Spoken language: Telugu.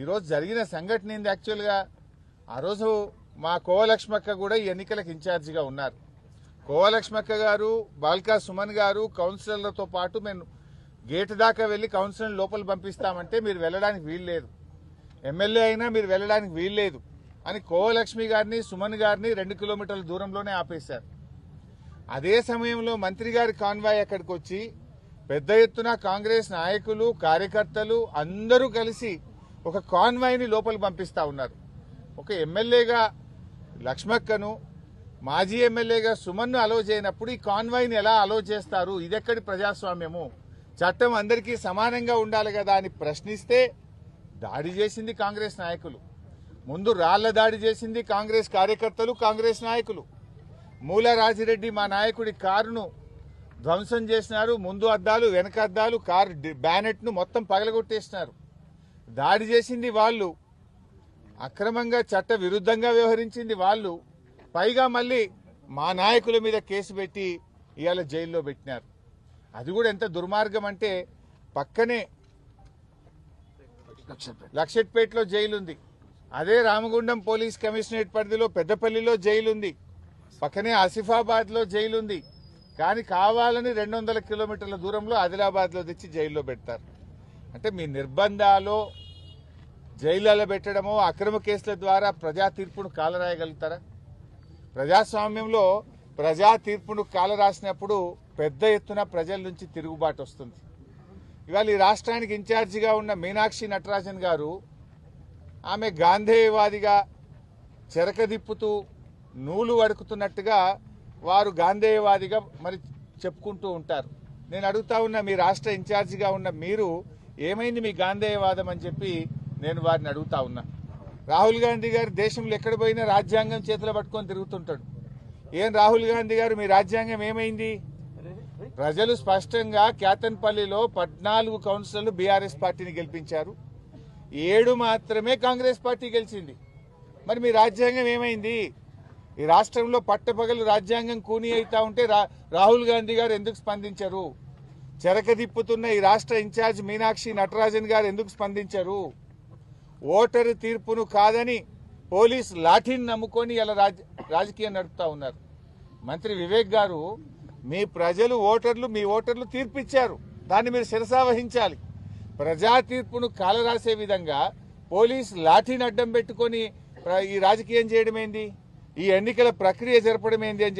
ఈరోజు జరిగిన సంఘటన ఏంది యాక్చువల్గా ఆ రోజు మా కోవలక్ష్మక్క కూడా ఈ ఎన్నికలకు ఇన్ఛార్జిగా ఉన్నారు. కోవలక్ష్మక్క గారు బాల్కా సుమన్ గారు కౌన్సిలర్లతో పాటు మేము గేటు దాకా వెళ్ళి కౌన్సిలర్ లోపల పంపిస్తామంటే మీరు వెళ్ళడానికి వీల్లేదు ఎమ్మెల్యే అయినా మీరు వెళ్ళడానికి వీల్లేదు అని కోవలక్ష్మి గారిని సుమన్ గారిని రెండు కిలోమీటర్ల దూరంలోనే ఆపేశారు. అదే సమయంలో మంత్రి గారి కాన్వాయ్ అక్కడికి వచ్చి పెద్ద ఎత్తున కాంగ్రెస్ నాయకులు కార్యకర్తలు అందరూ కలిసి ఒక కాన్వాయ్ని లోపల పంపిస్తా ఉన్నారు. ఒక ఎమ్మెల్యేగా లక్ష్మక్కను మాజీ ఎమ్మెల్యేగా సుమన్ను అలో చేయనప్పుడు ఈ కాన్వాయ్ని ఎలా అలో చేస్తారు? ఇదెక్కడి ప్రజాస్వామ్యము? చట్టం అందరికీ సమానంగా ఉండాలి కదా అని ప్రశ్నిస్తే దాడి చేసింది కాంగ్రెస్ నాయకులు. ముందు రాళ్ళ దాడి చేసింది కాంగ్రెస్ కార్యకర్తలు కాంగ్రెస్ నాయకులు. మూలరాజిరెడ్డి మా నాయకుడి కారును ధ్వంసం చేసినారు. ముందు అద్దాలు వెనక అద్దాలు కారు బ్యానెట్ను మొత్తం పగలగొట్టేసినారు. దాడి చేసింది వాళ్ళు. అక్రమంగా చట్ట విరుద్ధంగా వ్యవహరించింది వాళ్ళు. పైగా మళ్ళీ మా నాయకుల మీద కేసు పెట్టి ఇవాళ జైల్లో పెట్టినారు. అది కూడా ఎంత దుర్మార్గం అంటే పక్కనే లక్షట్పేటలో జైలు ఉంది అదే రామగుండం పోలీస్ కమిషనరేట్ పరిధిలో పెద్దపల్లిలో జైలు ఉంది పక్కనే ఆసిఫాబాద్లో జైలు ఉంది కానీ కావాలని రెండు వందల కిలోమీటర్ల దూరంలో ఆదిలాబాద్లో తెచ్చి జైల్లో పెడతారు. అంటే మీ నిర్బంధాలు జైళ్ళలో పెట్టడమో అక్రమ కేసుల ద్వారా ప్రజా తీర్పును కాలరాయగలుగుతారా? ప్రజాస్వామ్యంలో ప్రజా తీర్పును కాలరాసినప్పుడు పెద్ద ఎత్తున ప్రజల నుంచి తిరుగుబాటు వస్తుంది. ఇవాళ ఈ రాష్ట్రానికి ఇన్ఛార్జిగా ఉన్న మీనాక్షి నటరాజన్ గారు ఆమె గాంధేయవాదిగా చెరకదిప్పుతూ నూలు వడుకుతున్నట్టుగా వారు గాంధేయవాదిగా మరి చెప్పుకుంటూ ఉంటారు. నేను అడుగుతా ఉన్న మీ రాష్ట్ర ఇన్ఛార్జిగా ఉన్న మీరు ఏమైంది మీ గాంధేయవాదం అని చెప్పి నేను వారిని అడుగుతా ఉన్నా. రాహుల్ గాంధీ గారు దేశంలో ఎక్కడ పోయినా రాజ్యాంగం చేతిలో పట్టుకొని తిరుగుతుంటాడు. ఏం రాహుల్ గాంధీ గారు మీ రాజ్యాంగం ఏమైంది? ప్రజలు స్పష్టంగా క్యాతన్పల్లిలో పద్నాలుగు కౌన్సిలర్లు బీఆర్ఎస్ పార్టీని గెలిపించారు. ఏడు మాత్రమే కాంగ్రెస్ పార్టీ గెలిచింది. మరి మీ రాజ్యాంగం ఏమైంది? ఈ రాష్ట్రంలో పట్టపగలు రాజ్యాంగం కూని అవుతా ఉంటే రా- రాహుల్ గాంధీ గారు ఎందుకు స్పందించరు? చెరకదిప్పుతున్న ఈ రాష్ట్ర ఇన్ఛార్జ్ మీనాక్షి నటరాజన్ గారు ఎందుకు స్పందించరు? ఓటరు తీర్పును కాదని పోలీస్ లాఠీని నమ్ముకొని ఇలా రాజకీయం నడుపుతా ఉన్నారు. మంత్రి వివేక్ గారు మీ ప్రజలు ఓటర్లు మీ ఓటర్లు తీర్పిచ్చారు. దాన్ని మీరు శిరసా వహించాలి. ప్రజా తీర్పును కాలరాసే విధంగా పోలీస్ లాఠీని అడ్డం పెట్టుకొని ప్ర- ఈ రాజకీయం చేయడం ఏంది ఈ ఎన్నికల ప్రక్రియ జరపడం ఏంది అని